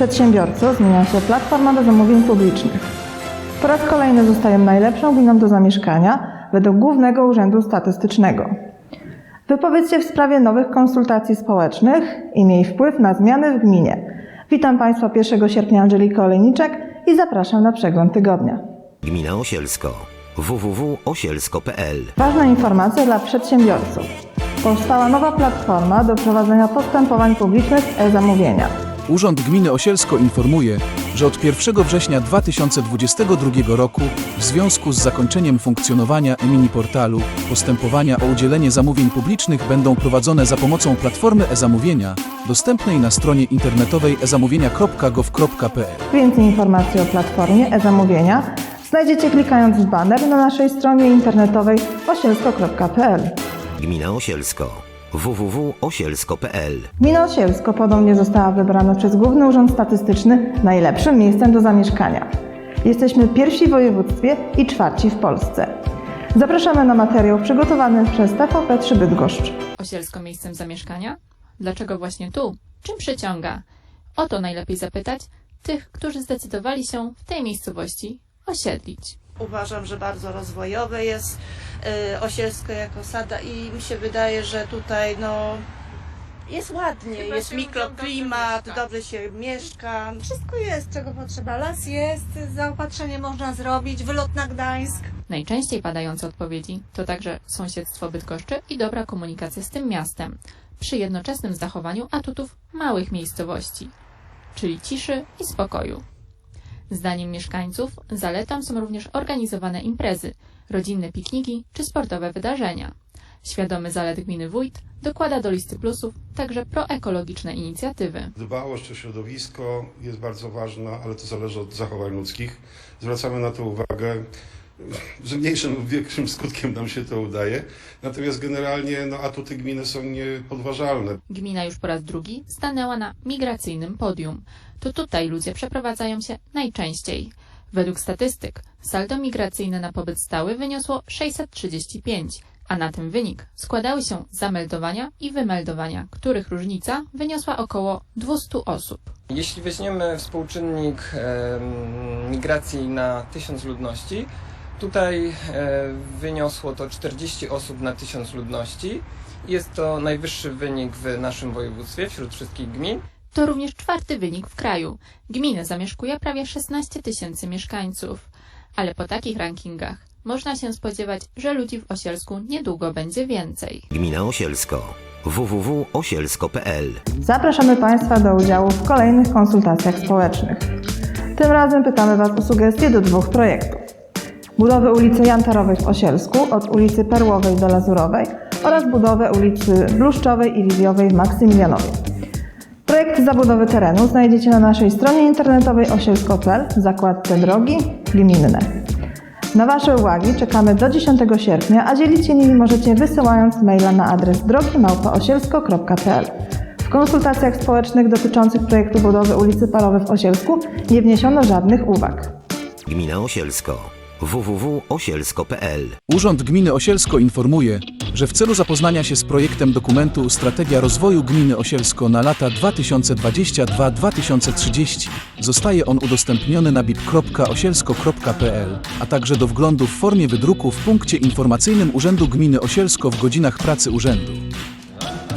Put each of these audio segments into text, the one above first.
przedsiębiorców zmienia się platforma do zamówień publicznych. Po raz kolejny zostają najlepszą gminą do zamieszkania według Głównego Urzędu Statystycznego. Wypowiedź się w sprawie nowych konsultacji społecznych i miej wpływ na zmiany w gminie. Witam Państwa 1 sierpnia Angelika Olejniczek i zapraszam na przegląd tygodnia. Gmina Osielsko www.osielsko.pl Ważna informacja dla przedsiębiorców. Powstała nowa platforma do prowadzenia postępowań publicznych e-zamówienia. Urząd Gminy Osielsko informuje, że od 1 września 2022 roku w związku z zakończeniem funkcjonowania e-mini portalu postępowania o udzielenie zamówień publicznych będą prowadzone za pomocą platformy e-zamówienia dostępnej na stronie internetowej ezamówienia.gov.pl. Więcej informacji o platformie e-zamówienia znajdziecie klikając w baner na naszej stronie internetowej osielsko.pl. Gmina Osielsko www.osielsko.pl Gmina Osielsko podobnie została wybrana przez Główny Urząd Statystyczny najlepszym miejscem do zamieszkania. Jesteśmy pierwsi w województwie i czwarci w Polsce. Zapraszamy na materiał przygotowany przez TVP3 Bydgoszcz. Osielsko miejscem zamieszkania? Dlaczego właśnie tu? Czym przyciąga? O to najlepiej zapytać tych, którzy zdecydowali się w tej miejscowości osiedlić. Uważam, że bardzo rozwojowe jest y, Osielsko jako sada i mi się wydaje, że tutaj no jest ładnie, jest mikroklimat, dobrze się mieszka. Wszystko jest, czego potrzeba. Las jest, zaopatrzenie można zrobić, wylot na Gdańsk. Najczęściej padające odpowiedzi to także sąsiedztwo Bydgoszczy i dobra komunikacja z tym miastem, przy jednoczesnym zachowaniu atutów małych miejscowości, czyli ciszy i spokoju. Zdaniem mieszkańców zaletą są również organizowane imprezy, rodzinne pikniki czy sportowe wydarzenia. Świadomy zalet gminy wójt dokłada do listy plusów także proekologiczne inicjatywy. Dbałość o środowisko jest bardzo ważna, ale to zależy od zachowań ludzkich. Zwracamy na to uwagę. Z mniejszym lub większym skutkiem nam się to udaje. Natomiast generalnie no, atuty gminy są niepodważalne. Gmina już po raz drugi stanęła na migracyjnym podium. To tutaj ludzie przeprowadzają się najczęściej. Według statystyk saldo migracyjne na pobyt stały wyniosło 635, a na ten wynik składały się zameldowania i wymeldowania, których różnica wyniosła około 200 osób. Jeśli weźmiemy współczynnik migracji na 1000 ludności, tutaj wyniosło to 40 osób na 1000 ludności. Jest to najwyższy wynik w naszym województwie wśród wszystkich gmin. To również czwarty wynik w kraju. Gminę zamieszkuje prawie 16 tysięcy mieszkańców. Ale po takich rankingach można się spodziewać, że ludzi w Osielsku niedługo będzie więcej. Gmina Osielsko www.osielsko.pl Zapraszamy Państwa do udziału w kolejnych konsultacjach społecznych. Tym razem pytamy Was o sugestie do dwóch projektów. Budowy ulicy Jantarowej w Osielsku od ulicy Perłowej do Lazurowej oraz budowę ulicy Bluszczowej i Liliowej w Maksymilianowie. Projekt zabudowy terenu znajdziecie na naszej stronie internetowej osielsko.pl w zakładce Drogi Gminne. Na Wasze uwagi czekamy do 10 sierpnia, a dzielić się nimi możecie wysyłając maila na adres drogimałpaosielsko.pl. W konsultacjach społecznych dotyczących projektu budowy ulicy Parowej w Osielsku nie wniesiono żadnych uwag. Gmina Osielsko www.osielsko.pl Urząd Gminy Osielsko informuje, że w celu zapoznania się z projektem dokumentu Strategia Rozwoju Gminy Osielsko na lata 2022-2030 zostaje on udostępniony na bip.osielsko.pl, a także do wglądu w formie wydruku w punkcie informacyjnym Urzędu Gminy Osielsko w godzinach pracy urzędu.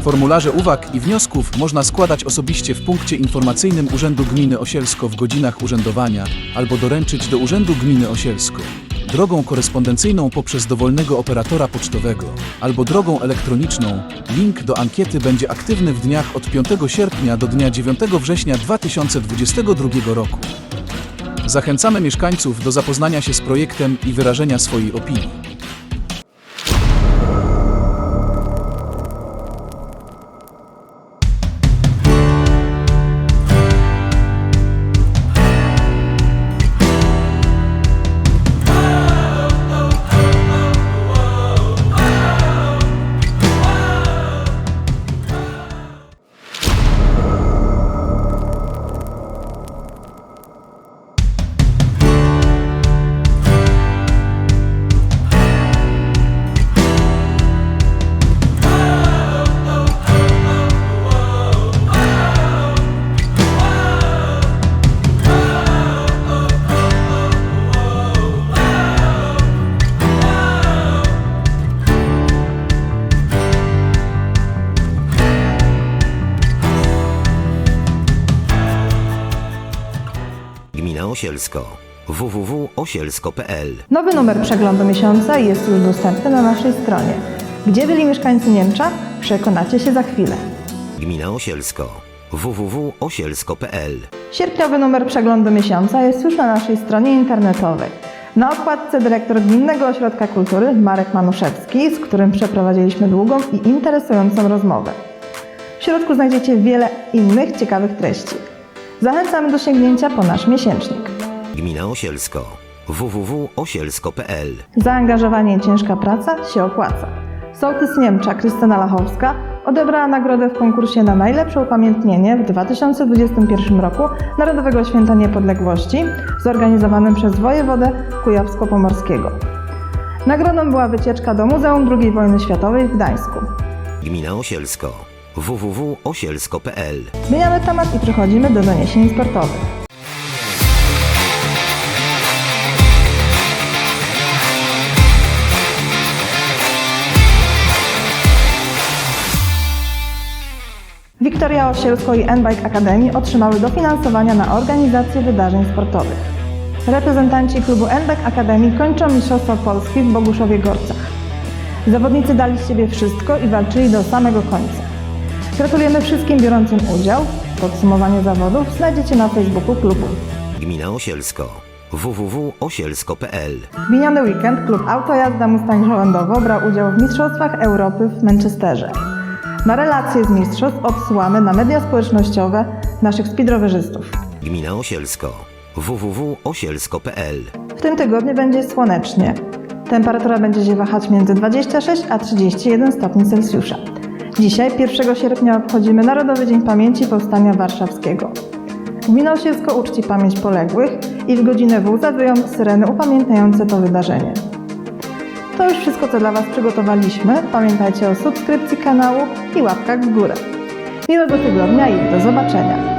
Formularze uwag i wniosków można składać osobiście w punkcie informacyjnym Urzędu Gminy Osielsko w godzinach urzędowania albo doręczyć do Urzędu Gminy Osielsko. Drogą korespondencyjną poprzez dowolnego operatora pocztowego albo drogą elektroniczną. Link do ankiety będzie aktywny w dniach od 5 sierpnia do dnia 9 września 2022 roku. Zachęcamy mieszkańców do zapoznania się z projektem i wyrażenia swojej opinii. Osielsko. www.osielsko.pl Nowy numer przeglądu miesiąca jest już dostępny na naszej stronie. Gdzie byli mieszkańcy Niemcza? Przekonacie się za chwilę. Gmina Osielsko. www.osielsko.pl Sierpniowy numer przeglądu miesiąca jest już na naszej stronie internetowej. Na okładce dyrektor Gminnego Ośrodka Kultury Marek Manuszewski, z którym przeprowadziliśmy długą i interesującą rozmowę. W środku znajdziecie wiele innych ciekawych treści. Zachęcamy do sięgnięcia po nasz miesięcznik. Gmina Osielsko. www.osielsko.pl Zaangażowanie i ciężka praca się opłaca. Sołtys Niemcza Krystyna Lachowska odebrała nagrodę w konkursie na najlepsze upamiętnienie w 2021 roku Narodowego Święta Niepodległości zorganizowanym przez wojewodę kujawsko-pomorskiego. Nagrodą była wycieczka do Muzeum II Wojny Światowej w Gdańsku. Gmina Osielsko. www.osielsko.pl Zmieniamy temat i przechodzimy do doniesień sportowych. Wiktoria Osielsko i N-Bike Academy otrzymały dofinansowania na organizację wydarzeń sportowych. Reprezentanci klubu N-Bike Academy kończą Mistrzostwa Polski w Boguszowie Gorcach. Zawodnicy dali z siebie wszystko i walczyli do samego końca. Gratulujemy wszystkim biorącym udział. Podsumowanie zawodów znajdziecie na Facebooku klubu. Gmina Osielsko. www.osielsko.pl W miniony weekend klub Autojazda Mustang Żołędowo brał udział w Mistrzostwach Europy w Manchesterze. Na relacje z mistrzostw odsyłamy na media społecznościowe naszych speedrowerzystów. Gmina Osielsko. www.osielsko.pl W tym tygodniu będzie słonecznie. Temperatura będzie się wahać między 26 a 31 stopni Celsjusza. Dzisiaj, 1 sierpnia, obchodzimy Narodowy Dzień Pamięci Powstania Warszawskiego. Gmina Osielsko uczci pamięć poległych i w godzinę W zawyją syreny upamiętniające to wydarzenie. To już wszystko, co dla Was przygotowaliśmy. Pamiętajcie o subskrypcji kanału i łapkach w górę. Miłego tygodnia i do zobaczenia!